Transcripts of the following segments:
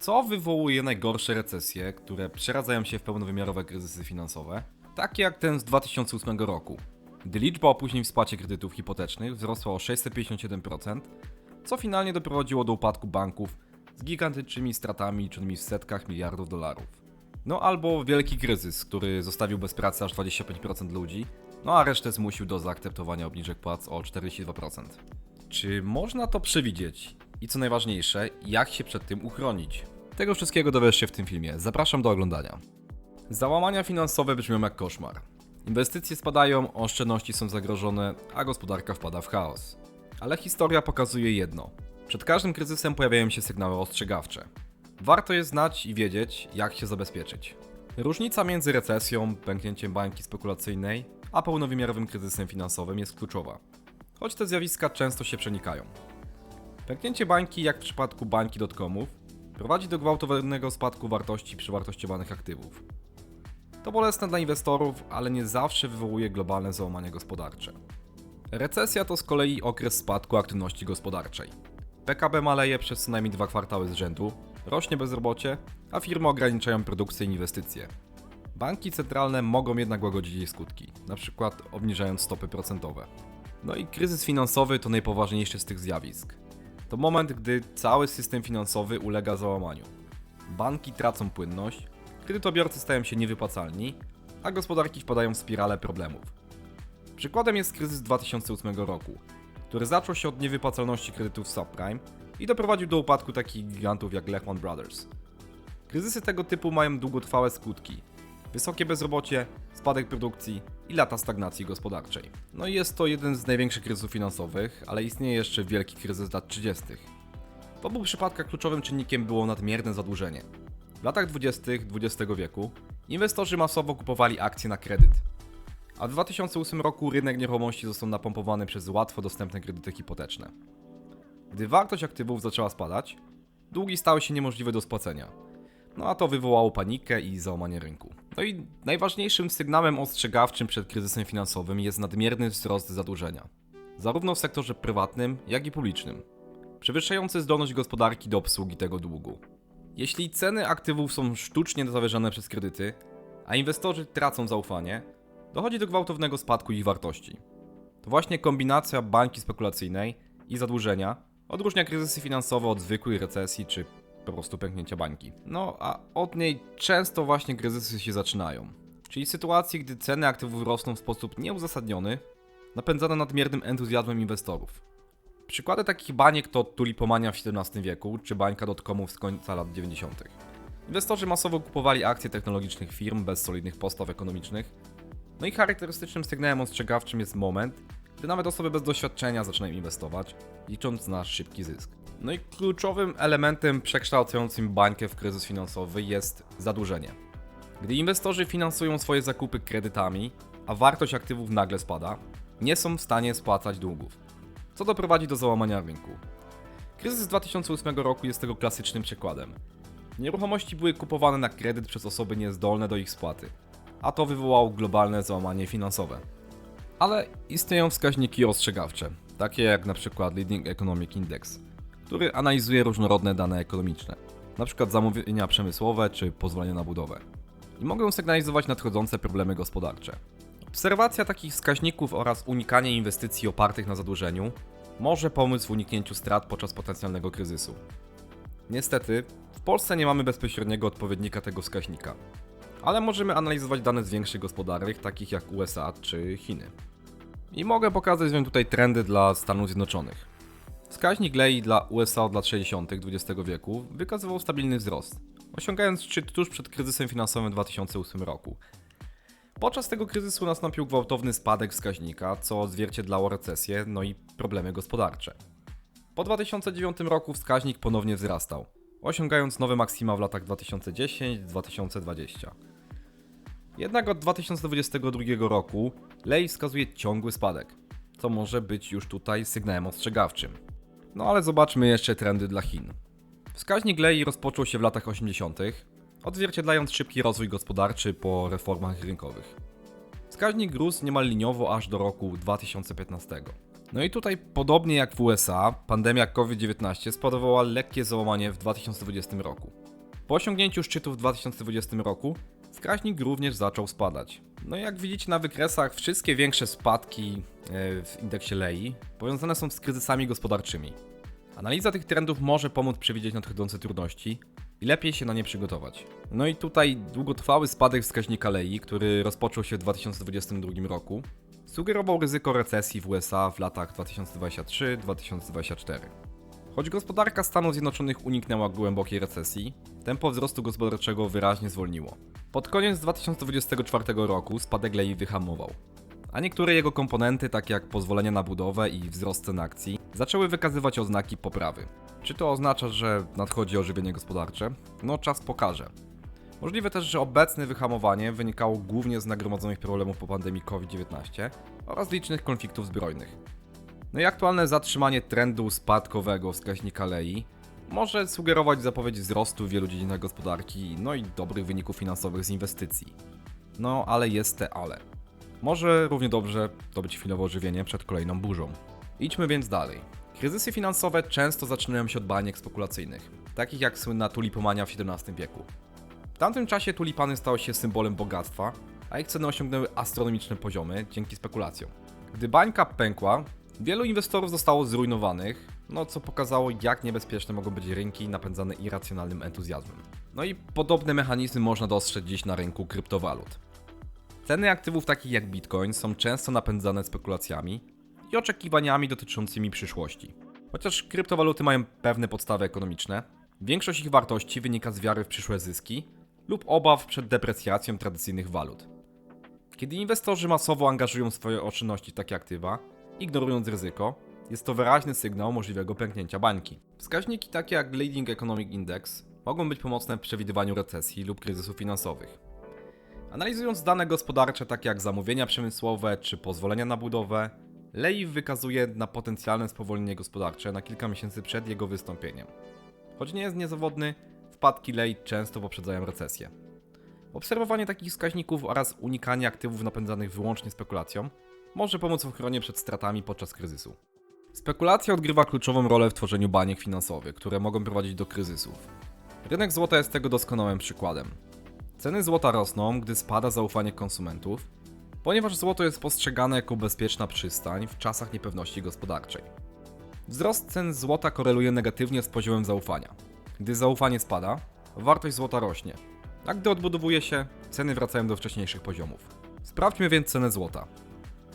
Co wywołuje najgorsze recesje, które przeradzają się w pełnowymiarowe kryzysy finansowe, takie jak ten z 2008 roku, gdy liczba opóźnień w spłacie kredytów hipotecznych wzrosła o 657%, co finalnie doprowadziło do upadku banków z gigantycznymi stratami liczonymi w setkach miliardów dolarów. No albo wielki kryzys, który zostawił bez pracy aż 25% ludzi, no a resztę zmusił do zaakceptowania obniżek płac o 42%. Czy można to przewidzieć? I co najważniejsze, jak się przed tym uchronić? Tego wszystkiego dowiesz się w tym filmie. Zapraszam do oglądania. Załamania finansowe brzmią jak koszmar. Inwestycje spadają, oszczędności są zagrożone, a gospodarka wpada w chaos. Ale historia pokazuje jedno. Przed każdym kryzysem pojawiają się sygnały ostrzegawcze. Warto je znać i wiedzieć, jak się zabezpieczyć. Różnica między recesją, pęknięciem bańki spekulacyjnej, a pełnowymiarowym kryzysem finansowym jest kluczowa. Choć te zjawiska często się przenikają. Pęknięcie bańki, jak w przypadku bańki dotcomów, prowadzi do gwałtownego spadku wartości przewartościowanych aktywów. To bolesne dla inwestorów, ale nie zawsze wywołuje globalne załamanie gospodarcze. Recesja to z kolei okres spadku aktywności gospodarczej. PKB maleje przez co najmniej dwa kwartały z rzędu, rośnie bezrobocie, a firmy ograniczają produkcję i inwestycje. Banki centralne mogą jednak łagodzić jej skutki, np. obniżając stopy procentowe. No i kryzys finansowy to najpoważniejszy z tych zjawisk. To moment, gdy cały system finansowy ulega załamaniu. Banki tracą płynność, kredytobiorcy stają się niewypłacalni, a gospodarki wpadają w spiralę problemów. Przykładem jest kryzys 2008 roku, który zaczął się od niewypłacalności kredytów subprime i doprowadził do upadku takich gigantów jak Lehman Brothers. Kryzysy tego typu mają długotrwałe skutki. Wysokie bezrobocie, spadek produkcji i lata stagnacji gospodarczej. No i jest to jeden z największych kryzysów finansowych, ale istnieje jeszcze wielki kryzys lat 30. W obu przypadkach kluczowym czynnikiem było nadmierne zadłużenie. W latach 20. XX wieku inwestorzy masowo kupowali akcje na kredyt, a w 2008 roku rynek nieruchomości został napompowany przez łatwo dostępne kredyty hipoteczne. Gdy wartość aktywów zaczęła spadać, długi stały się niemożliwe do spłacenia. No a to wywołało panikę i załamanie rynku. No i najważniejszym sygnałem ostrzegawczym przed kryzysem finansowym jest nadmierny wzrost zadłużenia. Zarówno w sektorze prywatnym, jak i publicznym. Przewyższający zdolność gospodarki do obsługi tego długu. Jeśli ceny aktywów są sztucznie zawyżane przez kredyty, a inwestorzy tracą zaufanie, dochodzi do gwałtownego spadku ich wartości. To właśnie kombinacja bańki spekulacyjnej i zadłużenia odróżnia kryzysy finansowe od zwykłej recesji czy po prostu pęknięcia bańki. No a od niej często właśnie kryzysy się zaczynają. Czyli sytuacji, gdy ceny aktywów rosną w sposób nieuzasadniony, napędzane nadmiernym entuzjazmem inwestorów. Przykłady takich baniek to tulipomania w XVII wieku czy bańka dotcomów z końca lat 90. Inwestorzy masowo kupowali akcje technologicznych firm bez solidnych postaw ekonomicznych. No i charakterystycznym sygnałem ostrzegawczym jest moment, gdy nawet osoby bez doświadczenia zaczynają inwestować, licząc na szybki zysk. No i kluczowym elementem przekształcającym bańkę w kryzys finansowy jest zadłużenie. Gdy inwestorzy finansują swoje zakupy kredytami, a wartość aktywów nagle spada, nie są w stanie spłacać długów, co doprowadzi do załamania rynku. Kryzys z 2008 roku jest tego klasycznym przykładem. Nieruchomości były kupowane na kredyt przez osoby niezdolne do ich spłaty, a to wywołało globalne załamanie finansowe. Ale istnieją wskaźniki ostrzegawcze, takie jak przykład Leading Economic Index, który analizuje różnorodne dane ekonomiczne, np. zamówienia przemysłowe czy pozwolenia na budowę. I mogą sygnalizować nadchodzące problemy gospodarcze. Obserwacja takich wskaźników oraz unikanie inwestycji opartych na zadłużeniu może pomóc w uniknięciu strat podczas potencjalnego kryzysu. Niestety, w Polsce nie mamy bezpośredniego odpowiednika tego wskaźnika, ale możemy analizować dane z większych gospodarek, takich jak USA czy Chiny. I mogę pokazać Wam tutaj trendy dla Stanów Zjednoczonych. Wskaźnik Lei dla USA od lat 60. XX wieku wykazywał stabilny wzrost, osiągając szczyt tuż przed kryzysem finansowym w 2008 roku. Podczas tego kryzysu nastąpił gwałtowny spadek wskaźnika, co odzwierciedlało recesję, no i problemy gospodarcze. Po 2009 roku wskaźnik ponownie wzrastał, osiągając nowe maksima w latach 2010-2020. Jednak od 2022 roku Lei wskazuje ciągły spadek, co może być już tutaj sygnałem ostrzegawczym. No ale zobaczmy jeszcze trendy dla Chin. Wskaźnik Lei rozpoczął się w latach 80., odzwierciedlając szybki rozwój gospodarczy po reformach rynkowych. Wskaźnik rósł niemal liniowo aż do roku 2015. No i tutaj, podobnie jak w USA, pandemia COVID-19 spowodowała lekkie załamanie w 2020 roku. Po osiągnięciu szczytu w 2020 roku wskaźnik również zaczął spadać. No i jak widzicie na wykresach, wszystkie większe spadki e, w indeksie Lei powiązane są z kryzysami gospodarczymi. Analiza tych trendów może pomóc przewidzieć nadchodzące trudności i lepiej się na nie przygotować. No i tutaj długotrwały spadek wskaźnika Lei, który rozpoczął się w 2022 roku, sugerował ryzyko recesji w USA w latach 2023-2024. Choć gospodarka Stanów Zjednoczonych uniknęła głębokiej recesji, tempo wzrostu gospodarczego wyraźnie zwolniło. Pod koniec 2024 roku spadek Lei wyhamował, a niektóre jego komponenty, takie jak pozwolenia na budowę i wzrost cen akcji, zaczęły wykazywać oznaki poprawy. Czy to oznacza, że nadchodzi ożywienie gospodarcze? No czas pokaże. Możliwe też, że obecne wyhamowanie wynikało głównie z nagromadzonych problemów po pandemii COVID-19 oraz licznych konfliktów zbrojnych. No i aktualne zatrzymanie trendu spadkowego wskaźnika Lei może sugerować zapowiedź wzrostu w wielu dziedzinach gospodarki, no i dobrych wyników finansowych z inwestycji. No ale jest te ale. Może równie dobrze to być chwilowe ożywienie przed kolejną burzą. Idźmy więc dalej. Kryzysy finansowe często zaczynają się od baniek spekulacyjnych, takich jak słynna tulipomania w XVII wieku. W tamtym czasie tulipany stały się symbolem bogactwa, a ich ceny osiągnęły astronomiczne poziomy dzięki spekulacjom. Gdy bańka pękła, wielu inwestorów zostało zrujnowanych, no co pokazało jak niebezpieczne mogą być rynki napędzane irracjonalnym entuzjazmem. No i podobne mechanizmy można dostrzec dziś na rynku kryptowalut. Ceny aktywów takich jak Bitcoin są często napędzane spekulacjami i oczekiwaniami dotyczącymi przyszłości. Chociaż kryptowaluty mają pewne podstawy ekonomiczne, większość ich wartości wynika z wiary w przyszłe zyski lub obaw przed deprecjacją tradycyjnych walut. Kiedy inwestorzy masowo angażują swoje oszczędności w takie aktywa, ignorując ryzyko, jest to wyraźny sygnał możliwego pęknięcia bańki. Wskaźniki takie jak Leading Economic Index mogą być pomocne w przewidywaniu recesji lub kryzysów finansowych. Analizując dane gospodarcze takie jak zamówienia przemysłowe czy pozwolenia na budowę, Lei wykazuje na potencjalne spowolnienie gospodarcze na kilka miesięcy przed jego wystąpieniem. Choć nie jest niezawodny, wpadki Lei często poprzedzają recesję. Obserwowanie takich wskaźników oraz unikanie aktywów napędzanych wyłącznie spekulacją może pomóc w ochronie przed stratami podczas kryzysu. Spekulacja odgrywa kluczową rolę w tworzeniu baniek finansowych, które mogą prowadzić do kryzysów. Rynek złota jest tego doskonałym przykładem. Ceny złota rosną, gdy spada zaufanie konsumentów, ponieważ złoto jest postrzegane jako bezpieczna przystań w czasach niepewności gospodarczej. Wzrost cen złota koreluje negatywnie z poziomem zaufania. Gdy zaufanie spada, wartość złota rośnie, a gdy odbudowuje się, ceny wracają do wcześniejszych poziomów. Sprawdźmy więc cenę złota.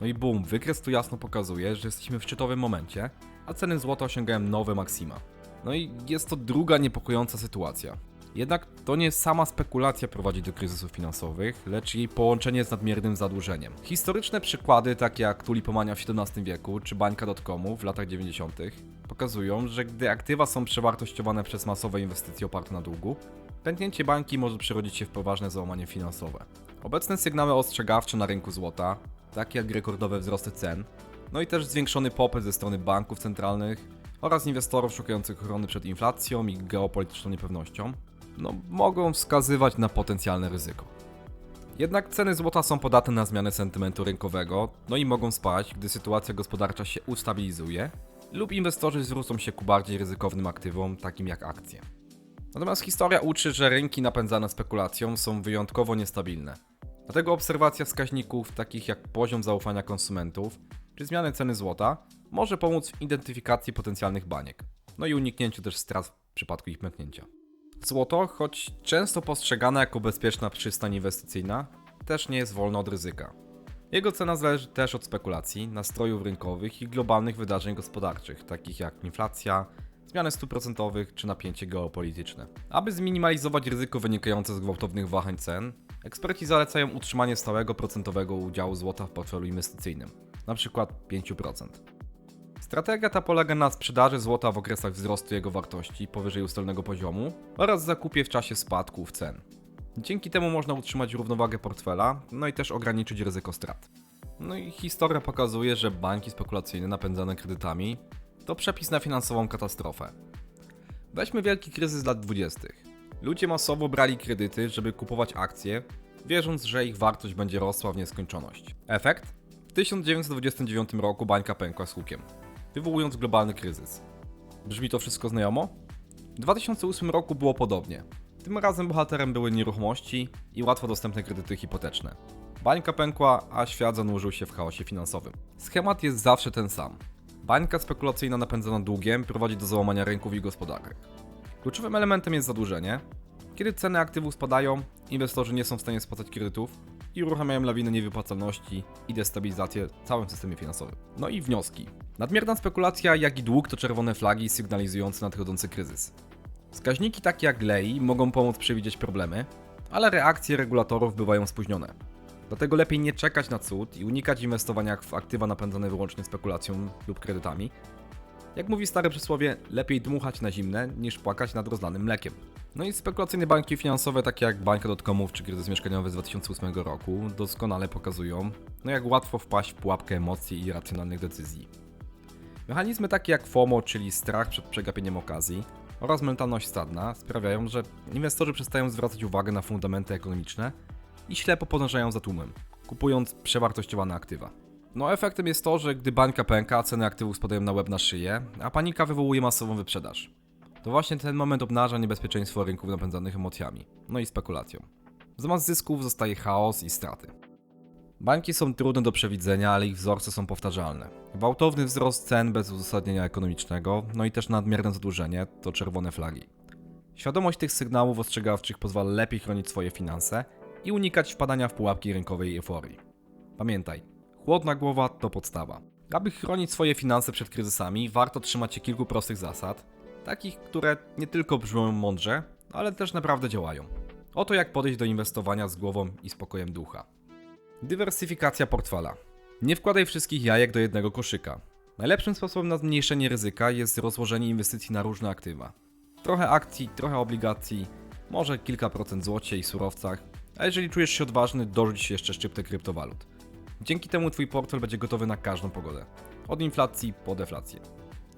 No i boom, wykres tu jasno pokazuje, że jesteśmy w szczytowym momencie, a ceny złota osiągają nowe maksima. No i jest to druga niepokojąca sytuacja. Jednak to nie sama spekulacja prowadzi do kryzysów finansowych, lecz jej połączenie z nadmiernym zadłużeniem. Historyczne przykłady, takie jak tulipomania w XVII wieku czy bańka dotcomu w latach 90., pokazują, że gdy aktywa są przewartościowane przez masowe inwestycje oparte na długu, pęknięcie bańki może przerodzić się w poważne załamanie finansowe. Obecne sygnały ostrzegawcze na rynku złota, takie jak rekordowe wzrosty cen, no i też zwiększony popyt ze strony banków centralnych oraz inwestorów szukających ochrony przed inflacją i geopolityczną niepewnością, no, mogą wskazywać na potencjalne ryzyko. Jednak ceny złota są podatne na zmiany sentymentu rynkowego, no i mogą spaść, gdy sytuacja gospodarcza się ustabilizuje lub inwestorzy zwrócą się ku bardziej ryzykownym aktywom, takim jak akcje. Natomiast historia uczy, że rynki napędzane spekulacją są wyjątkowo niestabilne. Dlatego obserwacja wskaźników takich jak poziom zaufania konsumentów czy zmiany ceny złota może pomóc w identyfikacji potencjalnych baniek, no i uniknięciu też strat w przypadku ich pęknięcia. Złoto, choć często postrzegane jako bezpieczna przystań inwestycyjna, też nie jest wolne od ryzyka. Jego cena zależy też od spekulacji, nastrojów rynkowych i globalnych wydarzeń gospodarczych, takich jak inflacja, zmiany stóp procentowych czy napięcie geopolityczne. Aby zminimalizować ryzyko wynikające z gwałtownych wahań cen, eksperci zalecają utrzymanie stałego procentowego udziału złota w portfelu inwestycyjnym, np. 5%. Strategia ta polega na sprzedaży złota w okresach wzrostu jego wartości powyżej ustalnego poziomu oraz zakupie w czasie spadków cen. Dzięki temu można utrzymać równowagę portfela, no i też ograniczyć ryzyko strat. No i historia pokazuje, że banki spekulacyjne napędzane kredytami to przepis na finansową katastrofę. Weźmy wielki kryzys lat 20. Ludzie masowo brali kredyty, żeby kupować akcje, wierząc, że ich wartość będzie rosła w nieskończoność. Efekt? 1929 roku bańka pękła z hukiem, wywołując globalny kryzys. Brzmi to wszystko znajomo? W 2008 roku było podobnie. Tym razem bohaterem były nieruchomości i łatwo dostępne kredyty hipoteczne. Bańka pękła, a świat zanurzył się w chaosie finansowym. Schemat jest zawsze ten sam. Bańka spekulacyjna napędzana długiem prowadzi do załamania rynków i gospodarek. Kluczowym elementem jest zadłużenie. Kiedy ceny aktywów spadają, inwestorzy nie są w stanie spłacać kredytów i uruchamiają lawinę niewypłacalności i destabilizację w całym systemie finansowym. No i wnioski. Nadmierna spekulacja, jak i dług to czerwone flagi sygnalizujące nadchodzący kryzys. Wskaźniki takie jak LEI mogą pomóc przewidzieć problemy, ale reakcje regulatorów bywają spóźnione. Dlatego lepiej nie czekać na cud i unikać inwestowania w aktywa napędzane wyłącznie spekulacją lub kredytami. Jak mówi stare przysłowie, lepiej dmuchać na zimne niż płakać nad rozlanym mlekiem. No i spekulacyjne banki finansowe takie jak bańka dotcomów czy kryzys mieszkaniowy z 2008 roku doskonale pokazują, no jak łatwo wpaść w pułapkę emocji i irracjonalnych decyzji. Mechanizmy takie jak FOMO, czyli strach przed przegapieniem okazji, oraz mentalność stadna sprawiają, że inwestorzy przestają zwracać uwagę na fundamenty ekonomiczne i ślepo podążają za tłumem, kupując przewartościowane aktywa. No efektem jest to, że gdy bańka pęka, ceny aktywów spadają na łeb na szyję, a panika wywołuje masową wyprzedaż. To właśnie ten moment obnaża niebezpieczeństwo rynków napędzanych emocjami, no i spekulacją. Zamiast zysków zostaje chaos i straty. Banki są trudne do przewidzenia, ale ich wzorce są powtarzalne. Gwałtowny wzrost cen bez uzasadnienia ekonomicznego, no i też nadmierne zadłużenie to czerwone flagi. Świadomość tych sygnałów ostrzegawczych pozwala lepiej chronić swoje finanse i unikać wpadania w pułapki rynkowej euforii. Pamiętaj, chłodna głowa to podstawa. Aby chronić swoje finanse przed kryzysami, warto trzymać się kilku prostych zasad, takich, które nie tylko brzmią mądrze, ale też naprawdę działają. Oto jak podejść do inwestowania z głową i spokojem ducha. Dywersyfikacja portfela. Nie wkładaj wszystkich jajek do jednego koszyka. Najlepszym sposobem na zmniejszenie ryzyka jest rozłożenie inwestycji na różne aktywa. Trochę akcji, trochę obligacji, może kilka procent złocie i surowcach, a jeżeli czujesz się odważny, dorzuć jeszcze szczyptę kryptowalut. Dzięki temu twój portfel będzie gotowy na każdą pogodę. Od inflacji po deflację.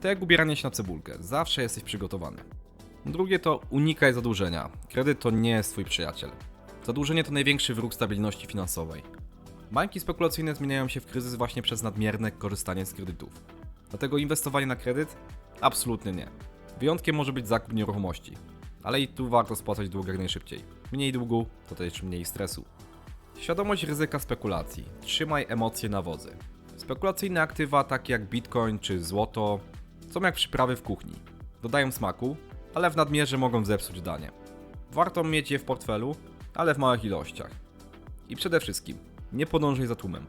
To jak ubieranie się na cebulkę, zawsze jesteś przygotowany. Drugie to unikaj zadłużenia. Kredyt to nie jest twój przyjaciel. Zadłużenie to największy wróg stabilności finansowej. Banki spekulacyjne zmieniają się w kryzys właśnie przez nadmierne korzystanie z kredytów. Dlatego inwestowanie na kredyt? Absolutnie nie. Wyjątkiem może być zakup nieruchomości. Ale i tu warto spłacać dług jak najszybciej. Mniej długu, to też mniej stresu. Świadomość ryzyka spekulacji. Trzymaj emocje na wodzy. Spekulacyjne aktywa takie jak bitcoin czy złoto są jak przyprawy w kuchni. Dodają smaku, ale w nadmierze mogą zepsuć danie. Warto mieć je w portfelu, ale w małych ilościach. I przede wszystkim, nie podążaj za tłumem.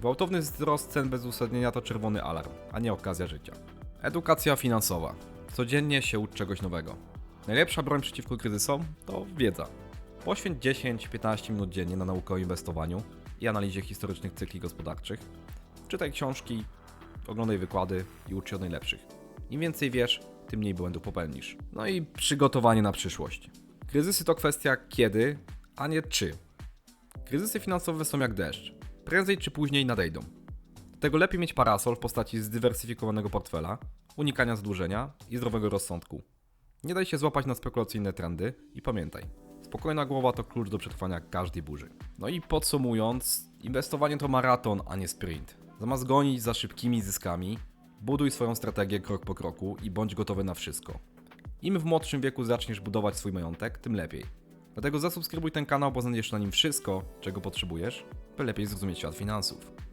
Gwałtowny wzrost cen bez uzasadnienia to czerwony alarm, a nie okazja życia. Edukacja finansowa. Codziennie się ucz czegoś nowego. Najlepsza broń przeciwko kryzysom to wiedza. Poświęć 10-15 minut dziennie na naukę o inwestowaniu i analizie historycznych cykli gospodarczych. Czytaj książki, oglądaj wykłady i ucz się od najlepszych. Im więcej wiesz, tym mniej błędów popełnisz. No i przygotowanie na przyszłość. Kryzysy to kwestia kiedy, a nie czy. Kryzysy finansowe są jak deszcz. Prędzej czy później nadejdą. Dlatego lepiej mieć parasol w postaci zdywersyfikowanego portfela, unikania zadłużenia i zdrowego rozsądku. Nie daj się złapać na spekulacyjne trendy i pamiętaj, spokojna głowa to klucz do przetrwania każdej burzy. No i podsumując, inwestowanie to maraton, a nie sprint. Zamiast gonić za szybkimi zyskami, buduj swoją strategię krok po kroku i bądź gotowy na wszystko. Im w młodszym wieku zaczniesz budować swój majątek, tym lepiej. Dlatego zasubskrybuj ten kanał, bo znajdziesz na nim wszystko, czego potrzebujesz, by lepiej zrozumieć świat finansów.